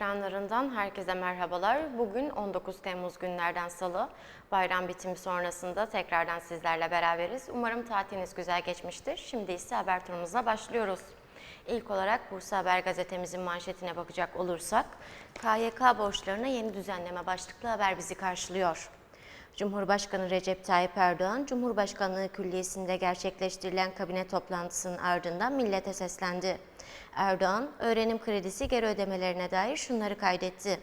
ekranlarından herkese merhabalar. Bugün 19 Temmuz günlerden salı. Bayram bitimi sonrasında tekrardan sizlerle beraberiz. Umarım tatiliniz güzel geçmiştir. Şimdi ise haber turumuza başlıyoruz. İlk olarak Bursa Haber gazetemizin manşetine bakacak olursak, KYK borçlarına yeni düzenleme başlıklı haber bizi karşılıyor. Cumhurbaşkanı Recep Tayyip Erdoğan, Cumhurbaşkanlığı Külliyesi'nde gerçekleştirilen kabine toplantısının ardından millete seslendi. Erdoğan, öğrenim kredisi geri ödemelerine dair şunları kaydetti.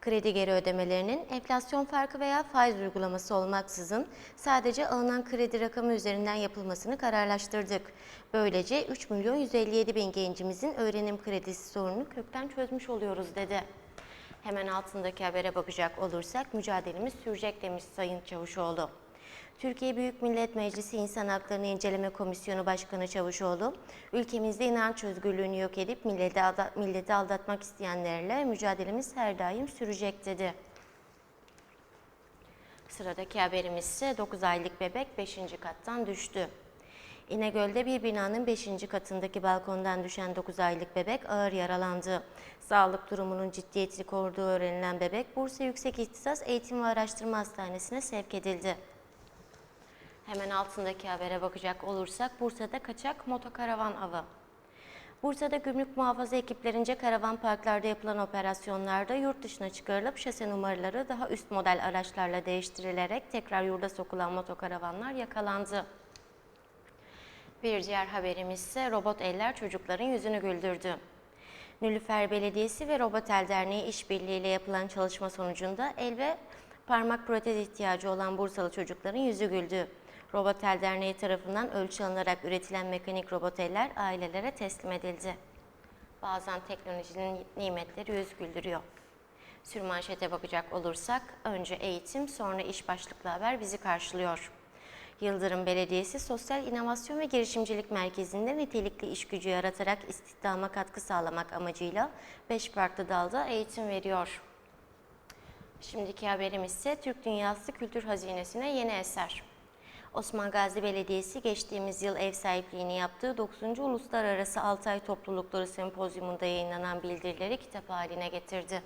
Kredi geri ödemelerinin enflasyon farkı veya faiz uygulaması olmaksızın sadece alınan kredi rakamı üzerinden yapılmasını kararlaştırdık. Böylece 3 milyon 157 bin gencimizin öğrenim kredisi sorununu kökten çözmüş oluyoruz dedi. Hemen altındaki habere bakacak olursak mücadelemiz sürecek demiş Sayın Çavuşoğlu. Türkiye Büyük Millet Meclisi İnsan Haklarını İnceleme Komisyonu Başkanı Çavuşoğlu, ülkemizde inanç özgürlüğünü yok edip milleti, aldat, milleti aldatmak isteyenlerle mücadelemiz her daim sürecek dedi. Sıradaki haberimiz ise 9 aylık bebek 5. kattan düştü. İnegöl'de bir binanın 5. katındaki balkondan düşen 9 aylık bebek ağır yaralandı. Sağlık durumunun ciddiyetli koruduğu öğrenilen bebek Bursa Yüksek İhtisas Eğitim ve Araştırma Hastanesi'ne sevk edildi. Hemen altındaki habere bakacak olursak Bursa'da kaçak motokaravan avı. Bursa'da gümrük muhafaza ekiplerince karavan parklarda yapılan operasyonlarda yurt dışına çıkarılıp şase numaraları daha üst model araçlarla değiştirilerek tekrar yurda sokulan motokaravanlar yakalandı. Bir diğer haberimiz ise robot eller çocukların yüzünü güldürdü. Nülüfer Belediyesi ve Robotel Derneği işbirliğiyle yapılan çalışma sonucunda el ve parmak protez ihtiyacı olan Bursalı çocukların yüzü güldü. Robotel Derneği tarafından ölçü alınarak üretilen mekanik roboteller ailelere teslim edildi. Bazen teknolojinin nimetleri yüz güldürüyor. Sürmanşete bakacak olursak önce eğitim sonra iş başlıklı haber bizi karşılıyor. Yıldırım Belediyesi Sosyal İnovasyon ve Girişimcilik Merkezi'nde nitelikli iş gücü yaratarak istihdama katkı sağlamak amacıyla 5 farklı dalda eğitim veriyor. Şimdiki haberimiz ise Türk Dünyası Kültür Hazinesi'ne yeni eser. Osman Gazi Belediyesi geçtiğimiz yıl ev sahipliğini yaptığı 9. Uluslararası Altay Toplulukları Sempozyumunda yayınlanan bildirileri kitap haline getirdi.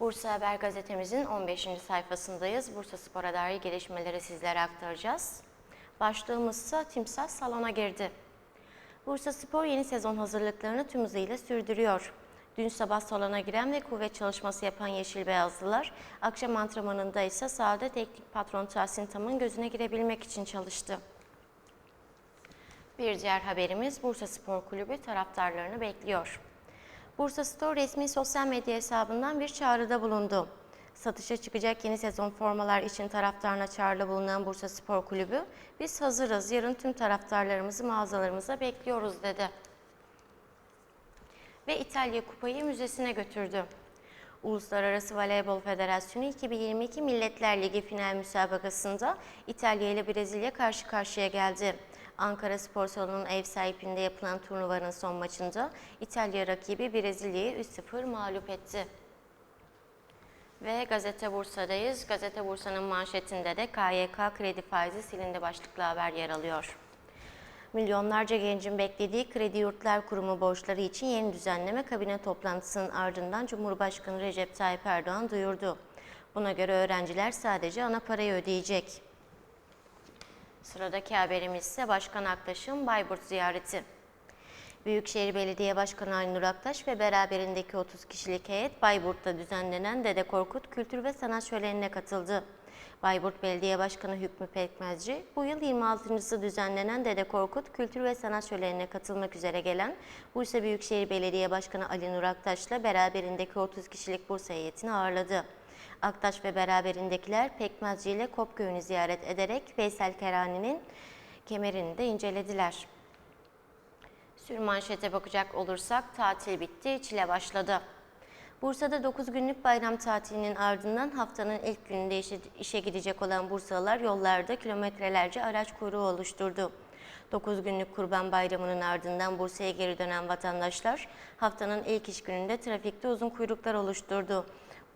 Bursa Haber gazetemizin 15. sayfasındayız. Bursa Spor'a dair gelişmeleri sizlere aktaracağız. Başlığımız ise Timsah salona girdi. Bursa Spor yeni sezon hazırlıklarını tüm hızıyla sürdürüyor. Dün sabah salona giren ve kuvvet çalışması yapan Yeşil Beyazlılar, akşam antrenmanında ise sahada teknik patron Tahsin Tam'ın gözüne girebilmek için çalıştı. Bir diğer haberimiz Bursa Spor Kulübü taraftarlarını bekliyor. Bursa Store resmi sosyal medya hesabından bir çağrıda bulundu. Satışa çıkacak yeni sezon formalar için taraftarına çağrıda bulunan Bursa Spor Kulübü, biz hazırız, yarın tüm taraftarlarımızı mağazalarımıza bekliyoruz dedi. Ve İtalya Kupayı müzesine götürdü. Uluslararası Voleybol Federasyonu 2022 Milletler Ligi final müsabakasında İtalya ile Brezilya karşı karşıya geldi. Ankara Spor Salonu'nun ev sahipliğinde yapılan turnuvanın son maçında İtalya rakibi Brezilya'yı 3-0 mağlup etti. Ve Gazete Bursa'dayız. Gazete Bursa'nın manşetinde de KYK kredi faizi silindi başlıklı haber yer alıyor. Milyonlarca gencin beklediği Kredi Yurtlar Kurumu borçları için yeni düzenleme kabine toplantısının ardından Cumhurbaşkanı Recep Tayyip Erdoğan duyurdu. Buna göre öğrenciler sadece ana parayı ödeyecek. Sıradaki haberimiz ise Başkan Aktaş'ın Bayburt ziyareti. Büyükşehir Belediye Başkanı Aynur Aktaş ve beraberindeki 30 kişilik heyet Bayburt'ta düzenlenen Dede Korkut Kültür ve Sanat Şöleni'ne katıldı. Bayburt Belediye Başkanı Hükmü Pekmezci, bu yıl 26.sı düzenlenen Dede Korkut Kültür ve Sanat Şöleni'ne katılmak üzere gelen Bursa Büyükşehir Belediye Başkanı Ali Nur Aktaş'la beraberindeki 30 kişilik Bursa heyetini ağırladı. Aktaş ve beraberindekiler Pekmezci ile Kopköy'ünü ziyaret ederek Veysel Kerani'nin kemerini de incelediler. Sürmanşete bakacak olursak tatil bitti, çile başladı. Bursa'da 9 günlük bayram tatilinin ardından haftanın ilk gününde işe, gidecek olan Bursalılar yollarda kilometrelerce araç kuyruğu oluşturdu. 9 günlük Kurban Bayramı'nın ardından Bursa'ya geri dönen vatandaşlar haftanın ilk iş gününde trafikte uzun kuyruklar oluşturdu.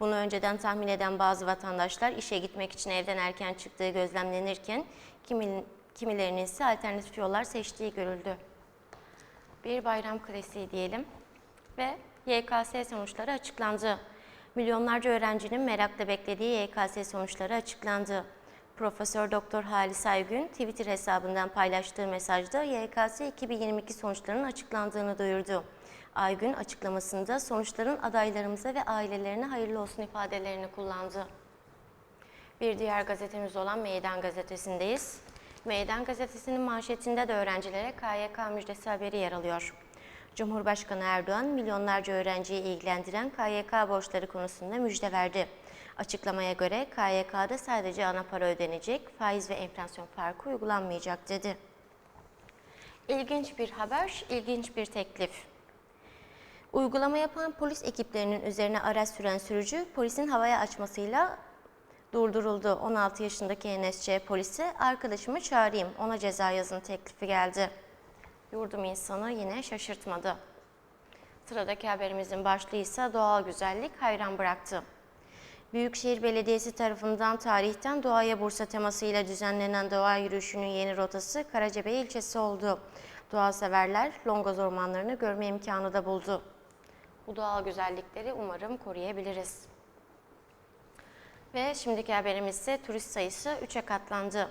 Bunu önceden tahmin eden bazı vatandaşlar işe gitmek için evden erken çıktığı gözlemlenirken kimi, kimilerinin ise alternatif yollar seçtiği görüldü. Bir bayram klasiği diyelim ve YKS sonuçları açıklandı. Milyonlarca öğrencinin merakla beklediği YKS sonuçları açıklandı. Profesör Doktor Halis Aygün Twitter hesabından paylaştığı mesajda YKS 2022 sonuçlarının açıklandığını duyurdu. Aygün açıklamasında sonuçların adaylarımıza ve ailelerine hayırlı olsun ifadelerini kullandı. Bir diğer gazetemiz olan Meydan Gazetesi'ndeyiz. Meydan Gazetesi'nin manşetinde de öğrencilere KYK müjdesi haberi yer alıyor. Cumhurbaşkanı Erdoğan milyonlarca öğrenciyi ilgilendiren KYK borçları konusunda müjde verdi. Açıklamaya göre KYK'da sadece ana para ödenecek, faiz ve enflasyon farkı uygulanmayacak dedi. İlginç bir haber, ilginç bir teklif. Uygulama yapan polis ekiplerinin üzerine araç süren sürücü polisin havaya açmasıyla durduruldu. 16 yaşındaki Enesçe polisi arkadaşımı çağırayım ona ceza yazın teklifi geldi. Yurdum insanı yine şaşırtmadı. Sıradaki haberimizin başlığı ise doğal güzellik hayran bıraktı. Büyükşehir Belediyesi tarafından tarihten doğaya Bursa temasıyla düzenlenen doğa yürüyüşünün yeni rotası Karacabey ilçesi oldu. Doğa severler Longoz ormanlarını görme imkanı da buldu. Bu doğal güzellikleri umarım koruyabiliriz. Ve şimdiki haberimiz ise turist sayısı 3'e katlandı.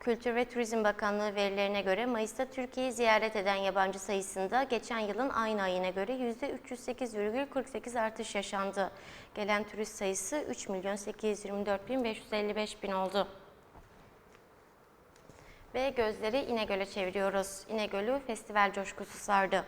Kültür ve Turizm Bakanlığı verilerine göre Mayıs'ta Türkiye'yi ziyaret eden yabancı sayısında geçen yılın aynı ayına göre %308,48 artış yaşandı. Gelen turist sayısı 3 milyon 824 bin 555 bin oldu. Ve gözleri İnegöl'e çeviriyoruz. İnegöl'ü festival coşkusu sardı.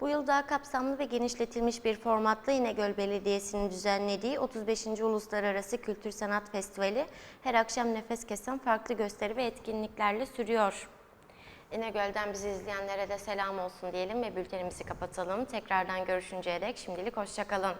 Bu yıl daha kapsamlı ve genişletilmiş bir formatla İnegöl Belediyesi'nin düzenlediği 35. Uluslararası Kültür Sanat Festivali her akşam nefes kesen farklı gösteri ve etkinliklerle sürüyor. İnegöl'den bizi izleyenlere de selam olsun diyelim ve bültenimizi kapatalım. Tekrardan görüşünceye dek şimdilik hoşçakalın.